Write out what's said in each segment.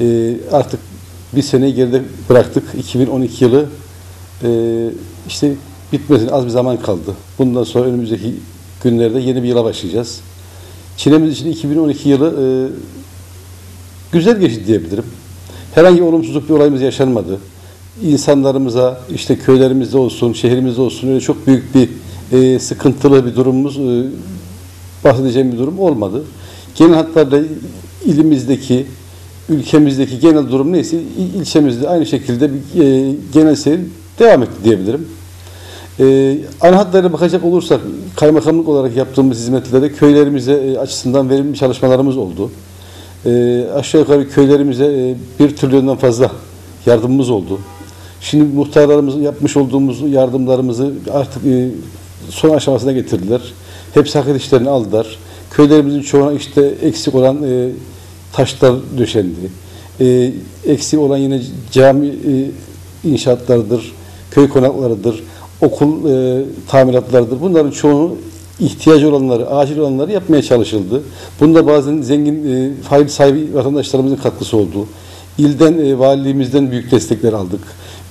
E, artık bir seneyi geride bıraktık. 2012 yılı e, işte bitmesine az bir zaman kaldı. Bundan sonra önümüzdeki günlerde yeni bir yıla başlayacağız. Çinemiz için 2012 yılı e, güzel geçti diyebilirim. Herhangi olumsuzluk bir olayımız yaşanmadı. İnsanlarımıza, işte köylerimizde olsun, şehrimizde olsun öyle çok büyük bir e, sıkıntılı bir durumumuz, e, bahsedeceğim bir durum olmadı. Genel hatlarıyla ilimizdeki, ülkemizdeki genel durum neyse il- ilçemizde aynı şekilde bir e, genel seyir devam etti diyebilirim. E, ana hatlarına bakacak olursak kaymakamlık olarak yaptığımız hizmetlerde köylerimize e, açısından verimli çalışmalarımız oldu. E, aşağı yukarı köylerimize e, bir trilyondan fazla yardımımız oldu. Şimdi muhtarlarımız yapmış olduğumuz yardımlarımızı artık e, son aşamasına getirdiler. Hepsi hak edişlerini aldılar. Köylerimizin çoğuna işte eksik olan e, taşlar döşendi. E, eksik olan yine cami e, inşaatlarıdır, köy konaklarıdır, okul e, tamiratlarıdır. Bunların çoğunu ihtiyacı olanları, acil olanları yapmaya çalışıldı. Bunda bazen zengin, e, fayda sahibi vatandaşlarımızın katkısı oldu. İlden, e, valiliğimizden büyük destekler aldık.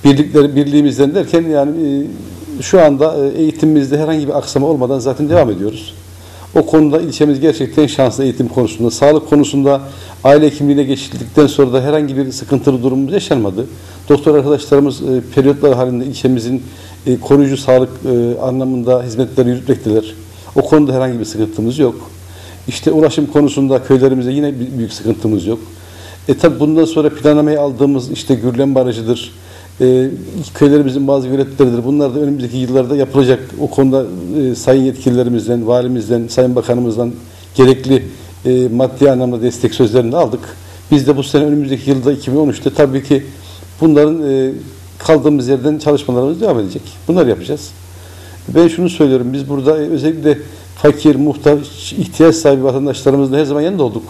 Birlikleri, birliğimizden derken yani e, şu anda e, eğitimimizde herhangi bir aksama olmadan zaten devam ediyoruz. O konuda ilçemiz gerçekten şanslı eğitim konusunda. Sağlık konusunda aile hekimliğine geçildikten sonra da herhangi bir sıkıntılı durumumuz yaşanmadı. Doktor arkadaşlarımız e, periyotlar halinde ilçemizin e, koruyucu sağlık e, anlamında hizmetleri yürütmektedir. O konuda herhangi bir sıkıntımız yok. İşte ulaşım konusunda köylerimizde yine büyük sıkıntımız yok. E tabi bundan sonra planlamaya aldığımız işte Gürlen Barajı'dır, e, köylerimizin bazı göletleridir. Bunlar da önümüzdeki yıllarda yapılacak. O konuda e, sayın yetkililerimizden, valimizden, sayın bakanımızdan gerekli e, maddi anlamda destek sözlerini aldık. Biz de bu sene önümüzdeki yılda 2013'te tabii ki bunların e, kaldığımız yerden çalışmalarımız devam edecek. Bunları yapacağız. Ben şunu söylüyorum. Biz burada özellikle fakir, muhtaç, ihtiyaç sahibi vatandaşlarımızla her zaman yanında olduk.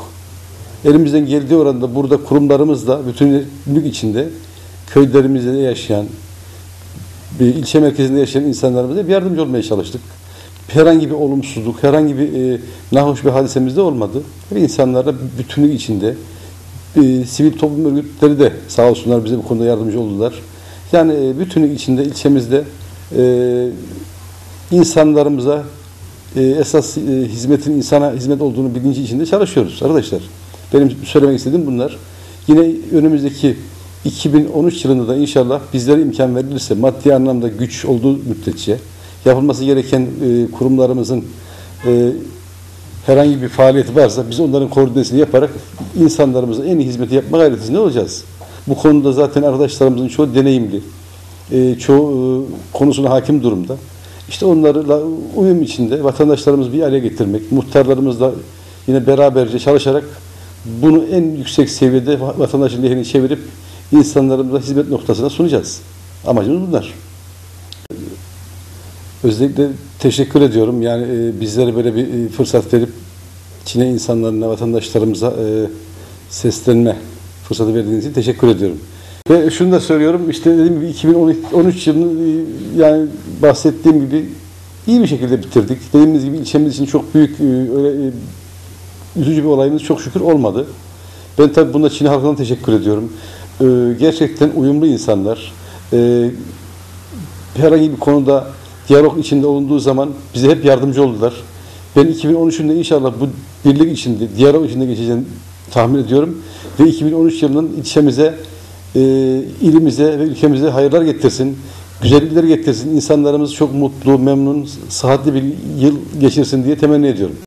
Elimizden geldiği oranda burada kurumlarımızla bütünlük içinde köylerimizde yaşayan, bir ilçe merkezinde yaşayan insanlarımıza bir yardımcı olmaya çalıştık. Herhangi bir olumsuzluk, herhangi bir e, nahoş bir hadisemiz de olmadı. Ve insanlarla bütünlük içinde e, sivil toplum örgütleri de sağ olsunlar bize bu konuda yardımcı oldular. Yani e, bütünlük içinde ilçemizde e, insanlarımıza e, esas e, hizmetin insana hizmet olduğunu bilinci içinde çalışıyoruz arkadaşlar. Benim söylemek istediğim bunlar. Yine önümüzdeki 2013 yılında da inşallah bizlere imkan verilirse maddi anlamda güç olduğu müddetçe yapılması gereken e, kurumlarımızın e, herhangi bir faaliyeti varsa biz onların koordinesini yaparak insanlarımıza en iyi hizmeti yapma gayretinde olacağız. Bu konuda zaten arkadaşlarımızın çoğu deneyimli, e, çoğu e, konusuna hakim durumda. İşte onlarla uyum içinde vatandaşlarımızı bir araya getirmek, muhtarlarımızla yine beraberce çalışarak bunu en yüksek seviyede vatandaşın lehine çevirip insanlarımıza hizmet noktasına sunacağız. Amacımız bunlar. Özellikle teşekkür ediyorum. Yani e, bizlere böyle bir e, fırsat verip Çin'e insanlarına, vatandaşlarımıza e, seslenme fırsatı verdiğiniz için teşekkür ediyorum. Ve şunu da söylüyorum, işte dediğim gibi 2013 yılını e, yani bahsettiğim gibi iyi bir şekilde bitirdik. Dediğimiz gibi ilçemiz için çok büyük e, öyle e, üzücü bir olayımız çok şükür olmadı. Ben tabii bunda Çin halkına teşekkür ediyorum. E, gerçekten uyumlu insanlar. E, herhangi bir konuda diyalog içinde olunduğu zaman bize hep yardımcı oldular. Ben 2013'ün de inşallah bu birlik içinde, diyalog içinde geçeceğini tahmin ediyorum. Ve 2013 yılının ilçemize, e, ilimize ve ülkemize hayırlar getirsin, güzellikler getirsin, insanlarımız çok mutlu, memnun, sıhhatli bir yıl geçirsin diye temenni ediyorum.